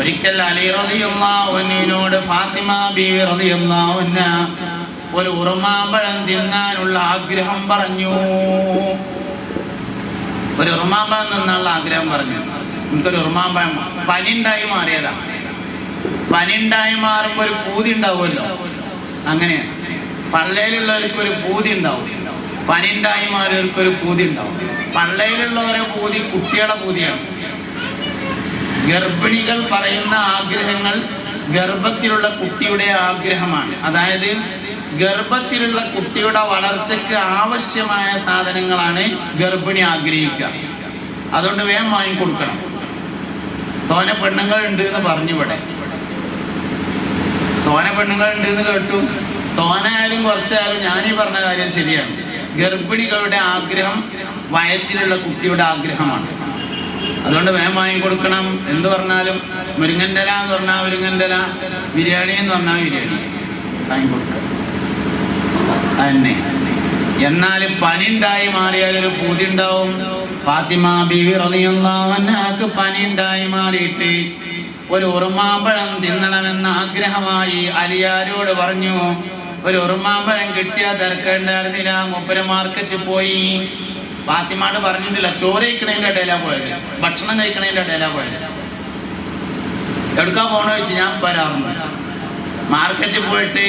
ഒരിക്കൽ അലി റതിയുള്ളോട് ഫാത്തിമ ബീവി റതിയുള്ള ഒരു ഉറുമാമ്പഴം തിന്നാനുള്ള ആഗ്രഹം പറഞ്ഞു. ഒരു ഉറുമാമ്പഴം തിന്നാനുള്ള ആഗ്രഹം പറഞ്ഞു. എനിക്കൊരു ഉറുമാമ്പഴം പനിണ്ടായി മാറിയതാ. പനിണ്ടായി മാറുമ്പോ ഒരു പൂതി ഉണ്ടാവുമല്ലോ. അങ്ങനെ പള്ളയിലുള്ളവർക്ക് ഒരു പൂതി ഉണ്ടാവും. പനിണ്ടായി മാറിയവർക്ക് ഒരു പൂതി ഉണ്ടാവും. പള്ളയിലുള്ളവരെ പൂതി കുട്ടികളുടെ പൂതിയാണ്. ഗർഭിണികൾ പറയുന്ന ആഗ്രഹങ്ങൾ ഗർഭത്തിലുള്ള കുട്ടിയുടെ ആഗ്രഹമാണ്. അതായത് ഗർഭത്തിലുള്ള കുട്ടിയുടെ വളർച്ചയ്ക്ക് ആവശ്യമായ സാധനങ്ങളാണ് ഗർഭിണി ആഗ്രഹിക്കുക. അതുകൊണ്ട് വേഗം വാങ്ങിക്കൊടുക്കണം. തോന പെണ്ണുങ്ങൾ ഉണ്ട് എന്ന് പറഞ്ഞു ഇവിടെ. തോന പെണ്ണുങ്ങൾ ഉണ്ട് എന്ന് കേട്ടു തോനായാലും കുറച്ചായാലും ഞാനീ പറഞ്ഞ കാര്യം ശരിയാണ്. ഗർഭിണികളുടെ ആഗ്രഹം വയറ്റിലുള്ള കുട്ടിയുടെ ആഗ്രഹമാണ്. അതുകൊണ്ട് വേഗം വാങ്ങിക്കൊടുക്കണം. എന്ത് പറഞ്ഞാലും മുരിങ്ങന്റെ എന്ന് പറഞ്ഞാൽ മുരിങ്ങന്റെ ബിരിയാണി എന്ന് പറഞ്ഞാൽ ബിരിയാണി. വാങ്ങിക്കൊടുക്കണം. തന്നെ എന്നാൽ പനി ഉണ്ടായി മാറിയാൽ ഒരു പൂതി ഉണ്ടാവും. ഫാത്തിമ ബീവി റളിയല്ലാഹുഅൻഹാക്ക് പനി ഉണ്ടായി മാറിയിട്ട് ഒരു ഉറുമാമ്പഴം തിന്നണമെന്ന ആഗ്രഹമായി അലിയാരോട് പറഞ്ഞു. ഒരു ഉറുമാമ്പഴം കിട്ടിയാൽ തിരക്കേണ്ടായിരുന്നില്ല. മുപ്പര മാർക്കറ്റ് പോയി. ഫാത്തിമാട് പറഞ്ഞിട്ടില്ല ചോറ് കഴിക്കണതിന്റെ ഇടയിലാ പോയത് ഭക്ഷണം കഴിക്കണതിന്റെ ഇടയിലാ പോയത്. എവിടുക്കാ പോണോ വെച്ച് ഞാൻ വരാറുണ്ട്. മാർക്കറ്റിൽ പോയിട്ട്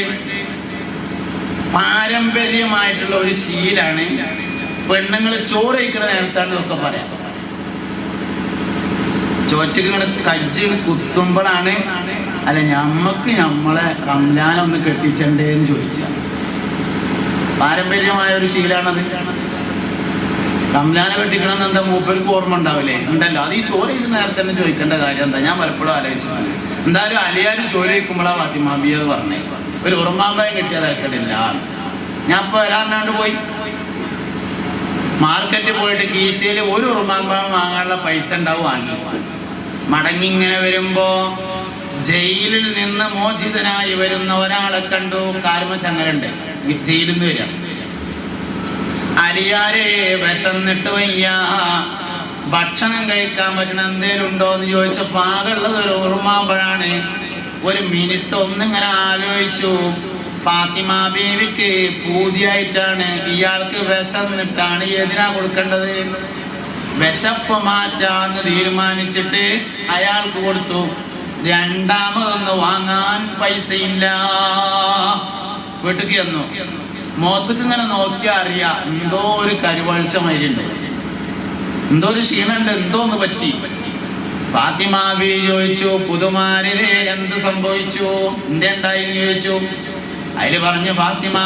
പാരമ്പര്യമായിട്ടുള്ള ഒരു ശീലാണ് പെണ്ണുങ്ങൾ ചോറ് കഴിക്കുന്ന നേരത്താണ് ഇതൊക്കെ പറയാം. ചോറ്റക്ക് ഇങ്ങനെ കജ്ജ് കുത്തുമ്പോഴാണ് അല്ല ഞമ്മക്ക് ഞമ്മളെ റംലാനെ ഒന്ന് കെട്ടിച്ചണ്ടേന്ന് ചോദിച്ച. പാരമ്പര്യമായ ഒരു ശീലാണത്. റംലാനെ കെട്ടിക്കണമെന്ന് എന്താ മൂപ്പർക്ക് ഓർമ്മ ഉണ്ടാവില്ലേ? ഉണ്ടല്ലോ. അത് ഈ ചോര നേരത്തെ തന്നെ ചോദിക്കേണ്ട കാര്യം എന്താ? ഞാൻ പലപ്പോഴും ആലോചിച്ചു എന്തായാലും അലിയാർ ചോര കഴിക്കുമ്പോഴാ ഫാത്തിമാബി അത് പറഞ്ഞേ. ഒരു ഉറമാമ്പായം കിട്ടിയതാക്കടില്ല ഞാൻ ഇപ്പൊ വരാറിനാണ്ട് പോയി. മാർക്കറ്റിൽ പോയിട്ട് കീശയിൽ ഒരു ഉറുമാമ്പഴം വാങ്ങാനുള്ള പൈസ ഉണ്ടാവും വാങ്ങി മടങ്ങി ഇങ്ങനെ വരുമ്പോ ജയിലിൽ നിന്ന് മോചിതനായി വരുന്ന ഒരാളെ കണ്ടു. കാരുമ ചങ്ങലുണ്ട് ജയിലിൽ നിന്ന് വരിക അരിയാരെ വിശന്നിട്ട് വയ്യ. ഭക്ഷണം കഴിക്കാൻ പറ്റണ എന്തേലും ഉണ്ടോ എന്ന് ചോദിച്ച പാകുള്ളത് ഒരു ഓർമ്മാമ്പഴാണ് ഒരു മിനിറ്റ് ഒന്നിങ്ങനെ ആലോചിച്ചു. ഫാത്തിമ ബീവിക്ക് പൂതിയായിട്ടാണ് ഇയാൾക്ക് വിശന്നിട്ടാണ് എതിനാ കൊടുക്കേണ്ടത്? വിശപ്പ് മാറ്റാന്ന് തീരുമാനിച്ചിട്ട് അയാൾക്ക് കൊടുത്തു. രണ്ടാമതൊന്ന് വാങ്ങാൻ പൈസയില്ല. വീട്ടിക്ക് ചെന്നു. മുഖത്തേക്ക് ഇങ്ങനെ നോക്കിയാൽ അറിയാം എന്തോ ഒരു കരുവഴിച്ചമാരിണ്ട് എന്തോ ഒരു ക്ഷീണുണ്ട് എന്തോ ഒന്ന് പറ്റി. ഫാത്തിമാബി ചോദിച്ചു പുതുമാരിലെ എന്ത് സംഭവിച്ചു? എന്തുണ്ടായി ചോദിച്ചു. അതിൽ പറഞ്ഞു ഫാത്തിമ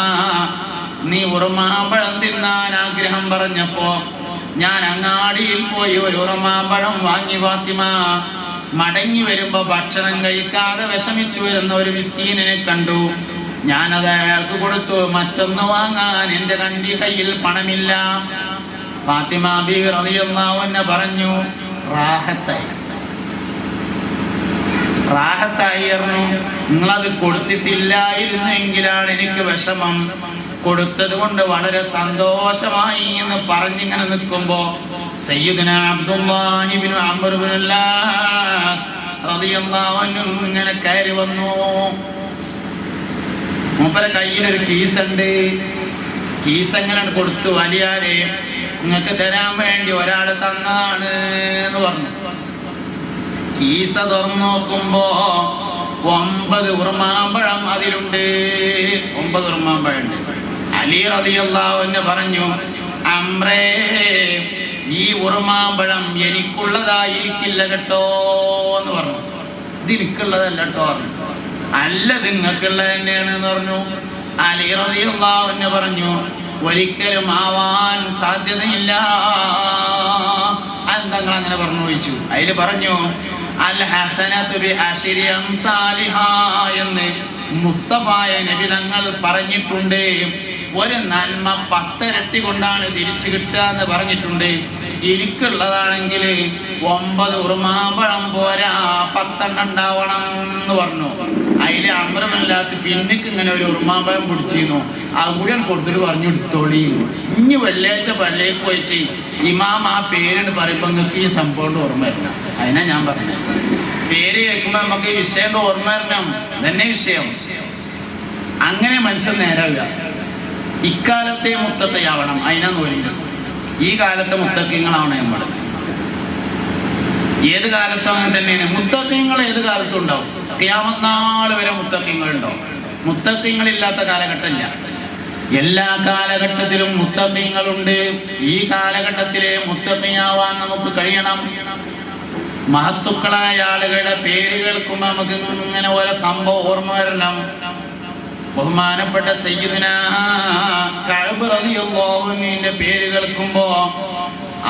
നീ ഉറുമാമ്പഴം തിന്നാൻ ആഗ്രഹം പറഞ്ഞപ്പോ ഞാൻ അങ്ങാടിയിൽ പോയി ഒരു ഉറുമാമ്പഴം വാങ്ങി ഫാത്തിമ. മടങ്ങി വരുമ്പോ ഭക്ഷണം കഴിക്കാതെ വിഷമിച്ചു വരുന്ന ഒരു മിസ്കീനെ കണ്ടു. ഞാനത് അയാൾക്ക് കൊടുത്തു. മറ്റൊന്ന് വാങ്ങാൻ എന്റെ കണ്ടി കയ്യിൽ പണമില്ല. ഫാത്തിമ ബി അൻഹ പറഞ്ഞു റാഹത്തായി. റാഹത്തായിരുന്നു. നിങ്ങളത് കൊടുത്തിട്ടില്ലായിരുന്നു എങ്കിലാണ് എനിക്ക് വിഷമം. കൊടുത്തത് കൊണ്ട് വളരെ സന്തോഷമായി എന്ന് പറഞ്ഞിങ്ങനെ നിൽക്കുമ്പോ സയ്യിദുന അബ്ദുല്ലാഹിബിനു അമർബിനുല്ലാസ് ഇങ്ങനെ കയറി വന്നു. മൂപ്പരെ കയ്യിലൊരു കീസുണ്ട്. കീസ് എങ്ങനെ കൊടുത്തു? വലിയാരെ നിങ്ങൾക്ക് തരാൻ വേണ്ടി ഒരാൾ തന്നതാണ് എന്ന് പറഞ്ഞു. കീസ തുറന്നു നോക്കുമ്പോ ഒമ്പത് ഉറുമാമ്പഴം അതിലുണ്ട്. ഒമ്പത് ഉറുമാമ്പഴം ഉണ്ട് അലി റതിയല്ലാവെന്ന് പറഞ്ഞു അമ്രേ ഈ ഉറുമാമ്പഴം എനിക്കുള്ളതായിരിക്കില്ല കേട്ടോ എന്ന് പറഞ്ഞു. ഇത് കേട്ടോ പറഞ്ഞു. അല്ല നിങ്ങൾക്കുള്ള നിങ്ങൾക്കുള്ളത് തന്നെയാണ് എന്ന് പറഞ്ഞു. അലി റതിയല്ലാവെന്ന് പറഞ്ഞു ഒരിക്കലും ആവാൻ സാധ്യതയില്ല. അന്തങ്ങൾ അങ്ങനെ പറഞ്ഞു ചോദിച്ചു അതിൽ പറഞ്ഞു അൽ ഹസനത്തു ബി അശ്രി അംസാലിഹാ എന്ന് മുസ്തഫായ നബി തങ്ങൾ പറഞ്ഞിട്ടുണ്ട്. ഒരു നന്മ പത്തരട്ടി കൊണ്ടാണ് തിരിച്ചു കിട്ടുക എന്ന് പറഞ്ഞിട്ടുണ്ട്. എനിക്കുള്ളതാണെങ്കിൽ ഒമ്പത് ഉറുമാമ്പഴം പോരാ പത്തെണ്ണം ഉണ്ടാവണം എന്ന് പറഞ്ഞു. അതിലെ അമ്രമല്ലാസ് പിന്നിക്ക് ഇങ്ങനെ ഒരു ഉറുമാമ്പഴം പിടിച്ചിരുന്നു. ആ കൂടെ കൊടുത്തിട്ട് പറഞ്ഞു എടുത്തോളി. ഇനി വെള്ളിയാഴ്ച പള്ളിയിൽ പോയിട്ട് ഇമാം ആ പേരിന് പറയുമ്പോൾ നിങ്ങൾക്ക് ഈ സംഭവം ഓർമ്മ വരണം. അതിനാ ഞാൻ പറഞ്ഞത്. പേര് കേൾക്കുമ്പോൾ നമുക്ക് ഈ വിഷയം ഓർമ്മ വരണം. തന്നെ വിഷയം. അങ്ങനെ മനുഷ്യൻ നേരാവുക. ഇക്കാലത്തെ മുത്തത്തെയാവണം. അതിനാ നോലിക്കുന്നത് ഈ കാലത്തെ മുത്തക്കിങ്ങളാണ് നമ്മൾ. ഏത് കാലത്തും അങ്ങനെ തന്നെയാണ്. മുത്തക്കിങ്ങൾ ഏത് കാലത്തും ഉണ്ടാവും? ക്യാമത്നാൾ വരെ മുത്തക്കിങ്ങൾ ഉണ്ടാവും മുത്തക്കിങ്ങളില്ലാത്ത കാലഘട്ടമില്ല. എല്ലാ കാലഘട്ടത്തിലും മുത്തക്കിങ്ങളുണ്ട്. ഈ കാലഘട്ടത്തിലെ മുത്തക്കിയാവാൻ നമുക്ക് കഴിയണം. മഹത്തുക്കളായ ആളുകളുടെ പേര് കേൾക്കുമ്പോൾ നമുക്ക് ഇങ്ങനെ ഓരോ സംഭവം ഓർമ്മ വരണം. ബഹുമാനപ്പെട്ട സയ്യിദിന കഅബ് റളിയല്ലാഹു അൻഹുവിന്റെ പേര് കേൾക്കുമ്പോ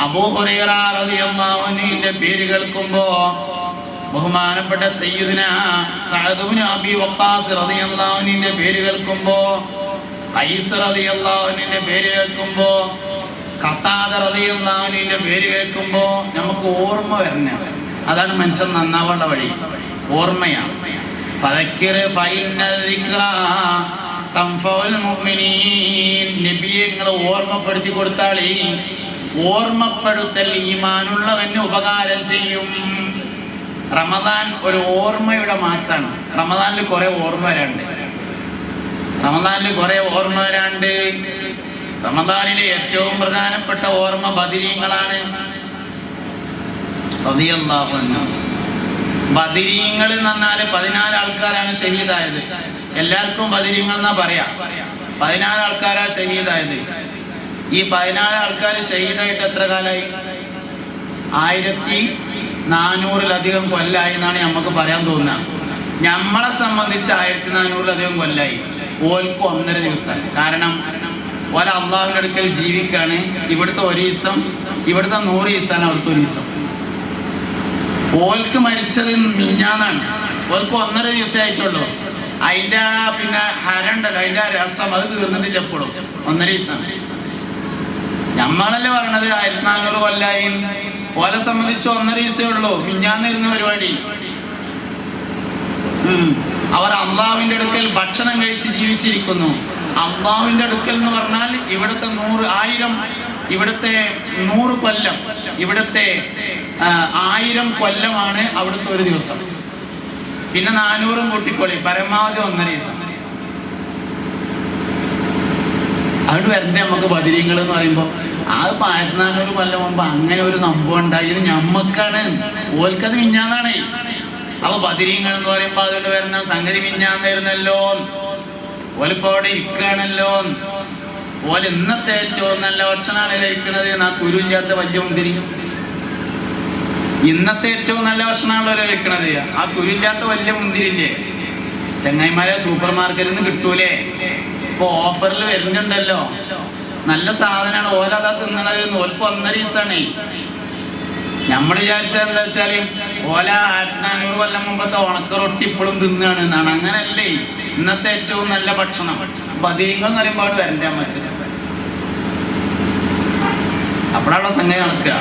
അബൂ റളിയല്ലാഹു അൻഹുവിന്റെ പേര് കേൾക്കുമ്പോ ബഹുമാനപ്പെട്ട സയ്യിദിന സഅദ് അബി വഖാസ് റളിയല്ലാഹു അൻഹുവിന്റെ പേര് കേൾക്കുമ്പോ കൈസ് റളിയല്ലാഹു അൻഹുവിന്റെ പേര് കേൾക്കുമ്പോ ഖത്താദ റളിയല്ലാഹു അൻഹുവിന്റെ പേര് കേൾക്കുമ്പോ നമുക്ക് ഓർമ്മ വരുന്ന അതാണ് മനുഷ്യൻ നന്നാവാനുള്ള വഴി. ഓർമ്മയാണ്. തൻഫഉൽ മുഅ്മിനീൻ നബിയെ നിങ്ങൾ ഓർമ്മപ്പെടുത്തി കൊടുത്താളേ. ഓർമ്മപ്പെടുത്തൽ ഈമാനുള്ളവന് ഉപകാരം ചെയ്യും. റമദാൻ ഒരു ഓർമ്മയുടെ മാസമാണ് റമദാനിൽ കുറെ ഓർമ്മ വരാണ്ട് റമദാനിൽ കുറെ ഓർമ്മ വരാണ്ട് റമദാനിലെ ഏറ്റവും പ്രധാനപ്പെട്ട ഓർമ്മ ബദിരീങ്ങളാണ്. ബദിരീങ്ങൾ എന്ന് പറഞ്ഞാൽ പതിനാല് ആൾക്കാരാണ് ഷഹീദായത്. എല്ലാവർക്കും ബദിരിങ്ങൾ എന്നാ പറയാ? പതിനാല് ആൾക്കാരാ ഷഹീദായത്. ഈ പതിനാല് ആൾക്കാർ ഷഹീദായിട്ട് എത്ര കാലായി? ആയിരത്തി നാനൂറിലധികം കൊല്ലായി എന്നാണ് നമുക്ക് പറയാൻ തോന്നുന്നത് നമ്മളെ സംബന്ധിച്ച് ആയിരത്തി നാനൂറിലധികം കൊല്ലായി. ഓൽക്ക് ഒന്നര ദിവസം. കാരണം ഓല അള്ളാഹുവിന്റെ അടുക്കൽ ജീവിക്കാണ്. ഇവിടുത്തെ ഒരു ദിവസം ഇവിടുത്തെ നൂറ് ദിവസമാണ് അവിടുത്തെ ഒരു ദിവസം. ഓൽക്ക് മരിച്ചത് മിഞ്ഞാന്നാണ്. ഓൽക്ക് ഒന്നര ദിവസമേ അതിന്റെ ആ പിന്നെ ഹരണ്ടല്ലോ അതിന്റെ ആ രസം അത് തീർന്നിട്ടില്ല എപ്പോഴും. ഒന്നര ദിവസം. നമ്മളല്ലേ പറഞ്ഞത് ആയിരത്തി നാനൂറ് കൊല്ലായി. ഓലെ സംബന്ധിച്ച് ഒന്നര ദിവസമേ ഉള്ളൂ. മിഞ്ഞാന്നിരുന്ന പരിപാടി. അവർ അള്ളാവിന്റെ അടുക്കൽ ഭക്ഷണം കഴിച്ച് ജീവിച്ചിരിക്കുന്നു. അള്ളാവിന്റെ അടുക്കൽ എന്ന് പറഞ്ഞാൽ ഇവിടുത്തെ നൂറ് ആയിരം ഇവിടുത്തെ നൂറ് കൊല്ലം. ഇവിടുത്തെ ആയിരം കൊല്ലമാണ് അവിടുത്തെ ഒരു ദിവസം. പിന്നെ നാനൂറും കൂട്ടിക്കൊള്ളി പരമാവധി ഒന്നര ദിവസം അവിടെ വരണ്ടേ നമുക്ക് ബദിരിങ്ങൾ എന്ന് പറയുമ്പോൾ അത് ആയിരത്തി കൊല്ലം മുമ്പ് അങ്ങനെ ഒരു സംഭവം ഉണ്ടായി. ഇത് ഞമ്മക്കാണ്. ഓൽക്കത് മിഞ്ഞാന്നാണ്. അപ്പൊ ബദിരിങ്ങൾ എന്ന് പറയുമ്പോ അതുകൊണ്ട് വരുന്ന സംഗതി മിഞ്ഞാന്നായിരുന്നല്ലോ ഓലിപ്പോ അവിടെ ഇരിക്കുകയാണല്ലോ ഓൽ ഇന്നത്തെ ഏറ്റവും നല്ല ഭക്ഷണമാണ് കഴിക്കുന്നത് ആ കുരുല്ലാത്ത വലിയ മുന്തിരി ഇന്നത്തെ ഏറ്റവും നല്ല ഭക്ഷണമാണല്ലോ വെക്കണത്. ആ കുരുല്ലാത്ത വലിയ മുന്തിരില്ലേ? ചെങ്ങായിമാരെ സൂപ്പർ മാർക്കറ്റിൽ നിന്ന് കിട്ടൂലേ? ഇപ്പൊ ഓഫറിൽ വരുന്നുണ്ടല്ലോ. നല്ല സാധനമാണ്. ഓലതാ തിന്നണത്. ഓൽക്ക് ഒന്നര ദിവസമാണേ നമ്മൾ വിചാരിച്ചത് എന്താ വെച്ചാൽ ഓല ആയിരത്തി നാനൂറ് കൊല്ലം മുമ്പത്തെ ഉണക്ക റൊട്ടി ഇപ്പോഴും തിന്നാണ് എന്നാണ്. അങ്ങനല്ലേ ഇന്നത്തെ ഏറ്റവും നല്ല ഭക്ഷണം. ബദീങ്ങൾ എന്ന് പറയുമ്പോൾ വരണ്ടേ നമുക്ക് അപ്പോഴാണല്ലോ സംഗതി നടക്കുക